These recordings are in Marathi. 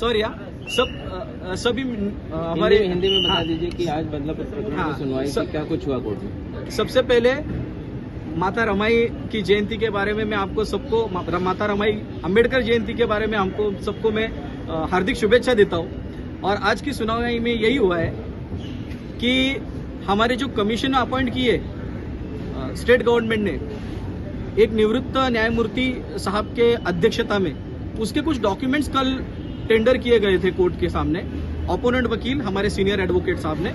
सॉरी या सब अ, सभी हमारे हिंदी, में बता हाँ, दीजिए कि आज बदलापुर प्रकरण हाँ, की सुनवाई सब- क्या कुछ हुआ कोर्ट में? सबसे पहले माता रमाई की जयंती के बारे में मैं आपको सबको माता रमाई अंबेडकर जयंती के बारे में हमको सबको मैं हार्दिक शुभेच्छा देता हूँ। और आज की सुनवाई में यही हुआ है कि हमारे जो कमीशन अपॉइंट किए स्टेट गवर्नमेंट ने एक निवृत्त न्यायमूर्ति साहब के अध्यक्षता में उसके कुछ डॉक्यूमेंट्स कल टेंडर किए गए थे कोर्ट के सामने। ओपोनेंट वकील, हमारे सीनियर एडवोकेट साहब ने,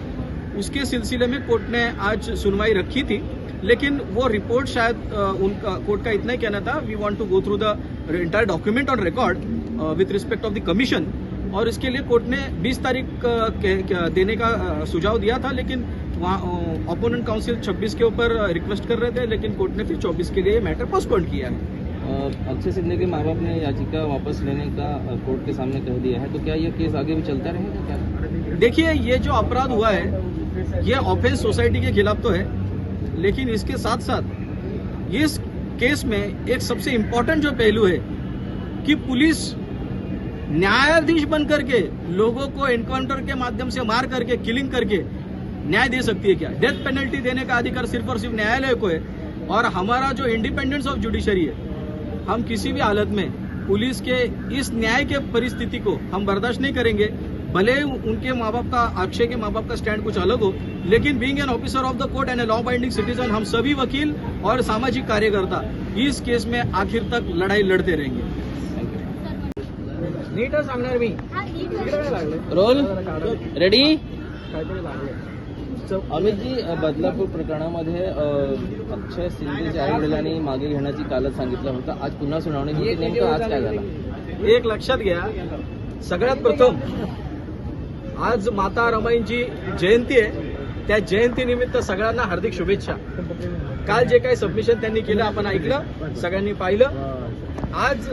उसके सिलसिले में कोर्ट ने आज सुनवाई रखी थी, लेकिन वो रिपोर्ट शायद उनका, कोर्ट का इतना ही कहना था we want to go through the entire document on record with respect of the commission और इसके लिए कोर्ट ने 20 तारीख देने का सुझाव दिया था, लेकिन वहाँ ओपोनेंट काउंसिल 26 के ऊपर रिक्वेस्ट कर रहे थे, लेकिन कोर्ट ने फिर 24 के लिए मैटर पोस्टपोन किया है। अक्षय सिंधे के माँ बाप ने याचिका वापस लेने का कोर्ट के सामने कह दिया है तो क्या ये केस आगे भी चलता रहेगा क्या? देखिए, ये जो अपराध हुआ है, ये ऑफेंस सोसाइटी के खिलाफ तो है, लेकिन इसके साथ साथ इस केस में एक सबसे इम्पोर्टेंट जो पहलू है कि पुलिस न्यायाधीश बन करके लोगों को एनकाउंटर के माध्यम से मार करके किलिंग करके न्याय दे सकती है क्या? डेथ पेनल्टी देने का अधिकार सिर्फ़ और सिर्फ़ न्यायालय को है, और हमारा जो इंडिपेंडेंस ऑफ़ जुडिशरी है हम किसी भी हालत में पुलिस के इस न्याय के परिस्थिति को हम बर्दाश्त नहीं करेंगे भले उनके माँ बाप का अक्षय के माँ बाप का स्टैंड कुछ अलग हो लेकिन being an officer of the court and a law binding citizen हम सभी वकील और सामाजिक कार्यकर्ता इस केस में आखिर तक लड़ाई लड़ते रहेंगे। सांगणार मी. Roll ready? अमित जी अ, बदलापूर प्रकरणामध्ये अक्षय सिंधेच्या आई वडिलांनी मागे घेण्याची कालच सांगितलं होतं. आज पुन्हा सुनावणी नेमकं आज काय झालं एक लक्षात घ्या. सगळ्यात प्रथम आज माता रमाईंची जयंती आहे. त्या जयंतीनिमित्त सगळ्यांना हार्दिक शुभेच्छा. काल जे काही सबमिशन त्यांनी केलं आपण ऐकलं सगळ्यांनी पाहिलं. आज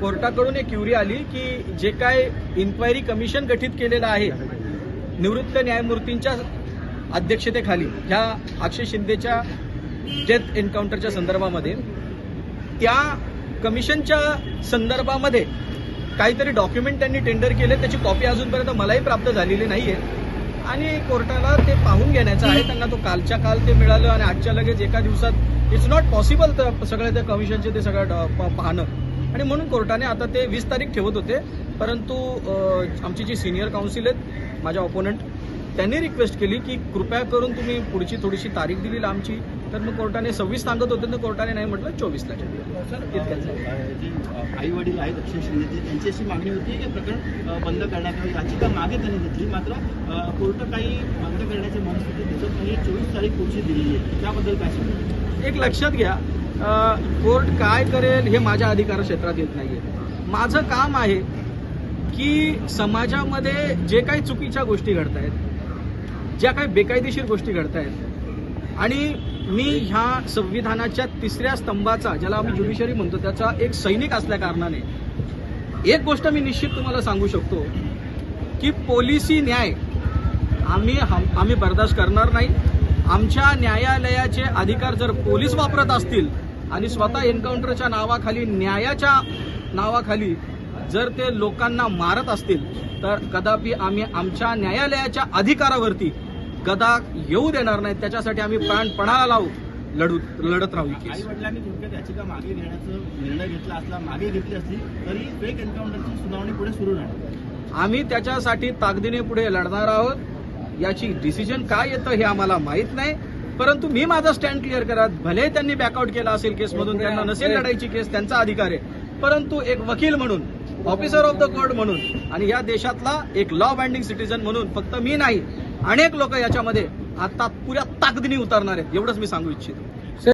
कोर्टाकडून एक क्युरी आली की जे काय इन्क्वायरी कमिशन गठीत केलेलं आहे निवृत्त न्यायमूर्तींच्या अध्यक्षतेखाली ह्या अक्षय शिंदेच्या डेथ एन्काउंटरच्या संदर्भामध्ये त्या कमिशनच्या संदर्भामध्ये काहीतरी डॉक्युमेंट त्यांनी टेंडर केले त्याची कॉपी अजूनपर्यंत मलाही प्राप्त झालेली नाही आहे आणि कोर्टाला ते पाहून घेण्याचं आहे त्यांना तो कालच्या काल ते मिळालं आणि आजच्या लगेच एका दिवसात इट्स नॉट पॉसिबल सगळ्या त्या कमिशनचे ते सगळं प- पाहणं. आणि म्हणून कोर्टाने आता ते वीस तारीख ठेवत होते परंतु आमची जी सिनियर काउन्सिल आहेत माझ्या ऑपोनंट त्यांनी रिक्वेस्ट केली की कृपया करून तुम्ही पुढची थोडीशी तारीख दिली लांबची तर मग कोर्टाने सव्वीस सांगत होते तर कोर्टाने नाही म्हटलं चोवीसला इतकंच आहे. आई वडील आहेत अक्षय शिंदेचे त्यांची अशी मागणी होती की प्रकरण बंद करण्यात यावी. याचिका मागे त्यांनी घेतली मात्र कोर्ट काही बंद करण्याची मनस्थिती दिसत नाही. चोवीस तारीख पुढची दिलेली आहे. त्याबद्दल काय एक लक्षात घ्या कोर्ट काय करेल हे माझ्या अधिकार क्षेत्रात येत नाहीये. माझं काम आहे की समाजामध्ये जे काही चुकीच्या गोष्टी घडत आहेत ज्या काही बेकायदेशीर गोष्टी घडत आहेत आणि मी ह्या संविधानाच्या तिसऱ्या स्तंभाचा ज्याला आम्ही ज्युडिशरी म्हणतो त्याचा एक सैनिक असल्या कारणाने एक गोष्ट मी निश्चित तुम्हाला सांगू शकतो की पोलिसी न्याय आम्ही हम- आम्ही बर्दाश्त करणार नाही. आमच्या न्यायालयाचे अधिकार जर पोलीस वापरत असतील आणि स्वतः एन्काउंटरच्या नावाखाली न्यायाच्या नावाखाली जर ते लोकांना मारत असतील तर कदापि आम्ही आमच्या न्यायालयाच्या अधिकारावरती गदा येऊ देणार नाही त्याच्यासाठी आम्ही प्राण पणाला लावू लढू लढत राहू आई. वडिलांनी थोडक्यात याचिका मागे घेण्याचा निर्णय घेतला असला मागे घेतली असली तरी फेक एन्काउंटरची सुनावणी पुढे सुरू राहणार. आम्ही त्याच्यासाठी ताकदीने पुढे लढणार आहोत. याची डिसिजन काय येतं हे आम्हाला माहीत नाही. परंतु मी माझा स्टँड क्लिअर करा भले त्यांनी बॅकआउट केला असेल केसमधून त्यांना नसेल लढायची केस त्यांचा अधिकार आहे. परंतु एक वकील म्हणून ऑफिसर ऑफ द कोर्ट म्हणून आणि या देशातला एक लॉ बाइंडिंग सिटीजन म्हणून फक्त मी नाही अनेक लोक याच्यामध्ये आता पुऱ्या ताकदीने उतरणार आहेत एवढंच मी सांगू इच्छितो.